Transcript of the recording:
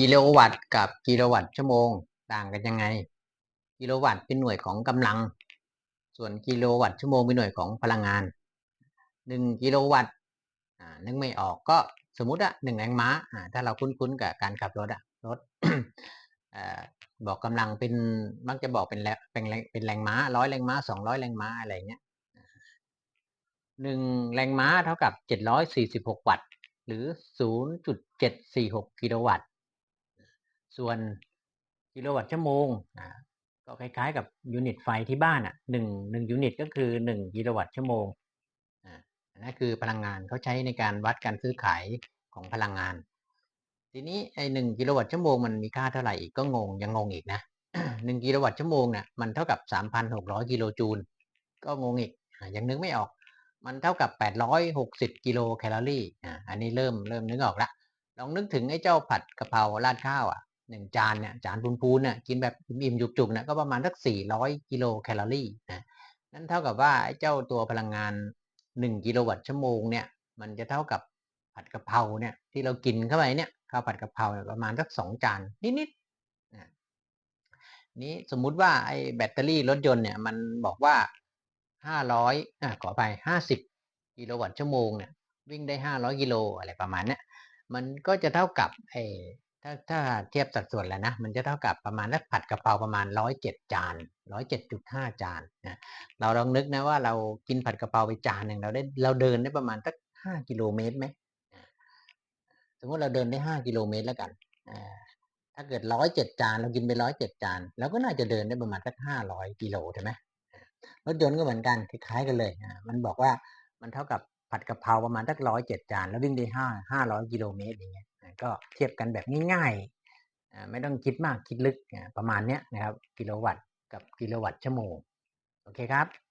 กิโลวัตต์กับกิโลวัตต์ชั่วโมงต่างกันยังไง กิโลวัตต์เป็นหน่วยของกำลัง ส่วนกิโลวัตต์ชั่วโมงเป็นหน่วยของพลังงานหนึ่งกิโลวัตต์นึกไม่ออกก็สมมติอะหนึ่งแรงม้าถ้าเราคุ้นๆกับการขับรถอะรถอบอกกำลังเป็นมักจะบอกเป็นแรงเป็นแรงเป็นแรงม้าร้อยแรงม้าสองร้อยแรงม้าอะไรเงี้ยหนึ่งแรงม้าเท่ากับเจ็ดร้อยสี่สิบหกวัตต์ หรือศูนย์จุดเจ็ดสี่หกกิโลวัตต์ ส่วนกิโลวัตต์ชั่วโมงอ่าก็คล้ายๆกับยูนิตไฟที่บ้านอะหนึ่งหนึ่งยูนิตก็คือหนึ่งกิโลวัตต์ชั่วโมงอ่าอันนั่นคือพลังงานเขาใช้ในการวัดการซื้อขายของพลังงาน ทีนี้ไอหนึ่งกิโลวัตต์ชั่วโมงมันมีค่าเท่าไหร่อีกก็งงยังงงอีกนะหนึ่งกิโลวัตต์ชั่วโมงเนี่ยมันเท่ากับสามพันหกร้อยกิโลจูลก็งงอีกยังนึกไม่ออก มันเท่ากับแปดร้อยหกสิบกิโลแคลอรี่อ่าอันนี้เริ่มเริ่มนึกออกละลองนึกถึงไอ้เจ้าผัดกะเพราราดข้าวอะ หนึ่งจานเนี่ยจานพูนๆเนี่ยกินแบบอิ่มๆจุกๆเนี่ยก็ประมาณสักสี่ร้อยกิโลแคลอรี่นะนั่นเท่ากับว่าไอ้เจ้าตัวพลังงานหนึ่งกิโลวัตต์ชั่วโมงเนี่ยมันจะเท่ากับผัดกะเพราเนี่ยที่เรากินเข้าไปเนี่ยข้าวผัดกะเพราเนี่ยประมาณสักสองจานนิดๆนะนี้สมมุติว่าไอ้แบตเตอรี่รถยนต์เนี่ยมันบอกว่าห้าร้อยอ่าขอไปห้าสิบกิโลวัตต์ชั่วโมงเนี่ยวิ่งได้ห้าร้อยกิโลอะไรประมาณเนี้ยมันก็จะเท่ากับไอ้ ถ้าถ้าเทียบสัดส่วนแล้วนะ มันจะเท่ากับประมาณนักผัดกะเพราประมาณร้อยเจ็ดจานร้อยเจ็ดจุดห้าจานนะเราลองนึกนะว่าเรากินผัดกะเพราไปจานหนึ่งเราได้เราเดินได้ประมาณสักห้ากิโลเมตรไหมสมมติเราเดินได้ห้ากิโลเมตรแล้วกันถ้าเกิดร้อยเจ็ดจานเรากินไปร้อยเจ็ดจานเราก็น่าจะเดินได้ประมาณสักห้าร้อยกิโลใช่ไหมรถยนต์ก็เหมือนกันคล้ายๆกันเลยมันบอกว่ามันเท่ากับผัดกะเพราประมาณสักร้อยเจ็ดจานแล้ววิ่งได้ห้าห้าร้อยกิโลเมตรอย่างเงี้ย ก็เทียบกันแบบง่ายๆ ไม่ต้องคิดมากคิดลึกประมาณนี้นะครับ กิโลวัตต์กับกิโลวัตต์ชั่วโมง โอเคครับ